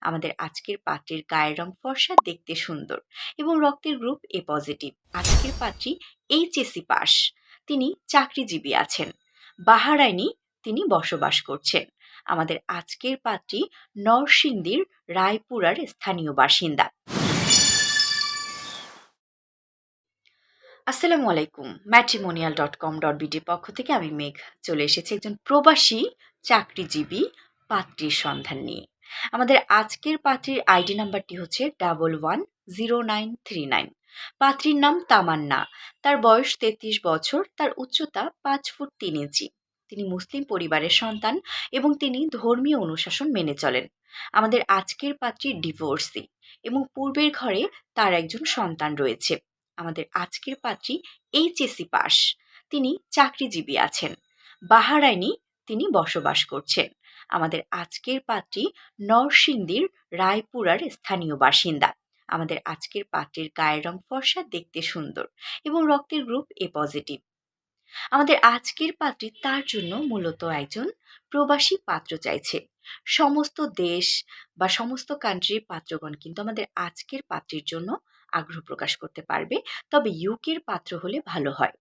আমাদের আজকের পাত্রীর গায়ের রং ফর্সা, দেখতে সুন্দর এবং রক্তের গ্রুপ এ পজিটিভ আজকের পাত্রী এইচএসসি পাস। তিনি চাকরিজীবী আছেন। বাহারাইনি তিনি বসবাস করছেন। আমাদের আজকের পাত্রী নরসিংদীর রায়পুরার স্থানীয় বাসিন্দা। আসসালামু আলাইকুম। ম্যাট্রিমোনিয়াল ডট কম ডট বিডির পক্ষ থেকে আমি মেঘ। চলে এসেছি একজন প্রবাসী চাকরিজীবী পাত্রীর সন্ধান নিয়ে। আমাদের আজকের পাত্রীর আইডি নাম্বারটি হচ্ছে double one zero nine three nine. পাত্রীর নাম তামান্না। তার বয়স তেত্রিশ বছর, তার উচ্চতা পাঁচ ফুট তিন ইঞ্চি। তিনি মুসলিম পরিবারের সন্তান এবং তিনি ধর্মীয় অনুশাসন মেনে চলেন। আমাদের আজকের পাত্রী ডিভোর্সি এবং পূর্বের ঘরে তার একজন সন্তান রয়েছে। আমাদের আজকের পাত্রী এইচএসসি পাস। তিনি চাকরিজীবী আছেন। বাহারাইনি তিনি বসবাস করছেন। আমাদের আজকের পাত্রী নরসিংদীর রায়পুরার স্থানীয় বাসিন্দা। আমাদের আজকের পাত্রীর গায়ের রং ফর্সা, দেখতে সুন্দর এবং রক্তের গ্রুপ এ পজিটিভ। আমাদের আজকের পাত্রী তার জন্য মূলত একজন প্রবাসী পাত্র চাইছে। সমস্ত দেশ বা সমস্ত কান্ট্রির পাত্রগণ কিন্তু আমাদের আজকের পাত্রীর জন্য আগ্রহ প্রকাশ করতে পারবে, তবে ইউকের পাত্র হলে ভালো হয়।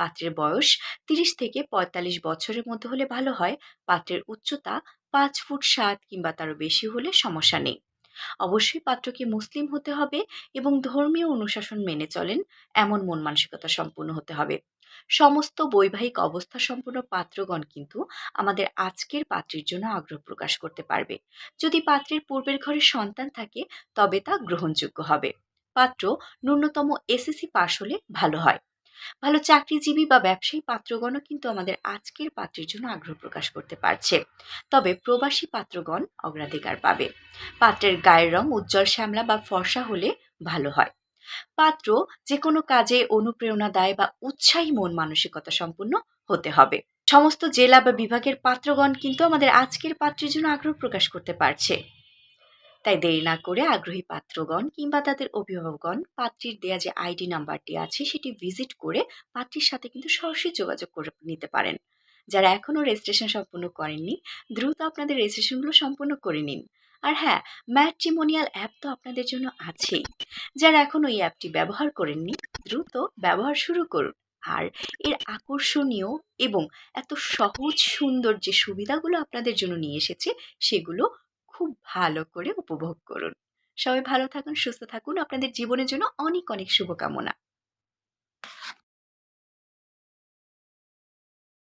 পাত্রের বয়স তিরিশ থেকে পঁয়তাল্লিশ বছরের মধ্যে হলে ভালো হয়। পাত্রের উচ্চতা পাঁচ ফুট সাত কিংবা তারও বেশি হলে সমস্যা নেই। অবশ্যই পাত্রকে মুসলিম হতে হবে এবং ধর্মীয় অনুশাসন মেনে চলেন, এমন মন মানসিকতা সম্পূর্ণ হতে হবে। সমস্ত বৈবাহিক অবস্থা সম্পন্ন পাত্রগণ কিন্তু আমাদের আজকের পাত্রের জন্য আগ্রহ প্রকাশ করতে পারবে। যদি পাত্রের পূর্বের ঘরে সন্তান থাকে, তবে তা গ্রহণযোগ্য হবে। পাত্র ন্যূনতম এসএসসি পাশ হলে ভালো হয়। ভালো চাকরিজীবী বা ব্যবসায়ী পাত্রগণও কিন্তু আমাদের আজকের পাত্রের জন্য আগ্রহ প্রকাশ করতে পারছে। তবে প্রবাসী পাত্রগণ অগ্রাধিকার পাবে। পাত্রের গায়ের রং উজ্জ্বল শ্যামলা বা ফর্সা হলে ভালো হয়। পাত্র যে কোনো কাজে অনুপ্রেরণা দেয় বা উৎসাহী মন মানসিকতা সম্পন্ন হতে হবে। সমস্ত জেলা বা বিভাগের পাত্রগণ কিন্তু আমাদের আজকের পাত্রের জন্য আগ্রহ প্রকাশ করতে পারছে। তাই দেরি না করে আগ্রহী পাত্রগণ কিংবা তাদের অভিভাবকগণ পাত্রীর দেয়া যে আইডি নাম্বারটি আছে সেটি ভিজিট করে পাত্রীর সাথে কিন্তু সরাসরি যোগাযোগ করে নিতে পারেন। যারা এখনও রেজিস্ট্রেশন সম্পূর্ণ করেননি, দ্রুত আপনাদের রেজিস্ট্রেশনগুলো সম্পূর্ণ করে নিন। আর হ্যাঁ ম্যাট্রিমোনিয়াল অ্যাপ তো আপনাদের জন্য আছেই। যারা এখনও এই অ্যাপটি ব্যবহার করেননি, দ্রুত ব্যবহার শুরু করুন। আর এর আকর্ষণীয় এবং এত সহজ সুন্দর যে সুবিধাগুলো আপনাদের জন্য নিয়ে এসেছে, সেগুলো খুব ভালো করে উপভোগ করুন। সবাই ভালো থাকুন, সুস্থ থাকুন। আপনাদের জীবনের জন্য অনেক অনেক শুভকামনা।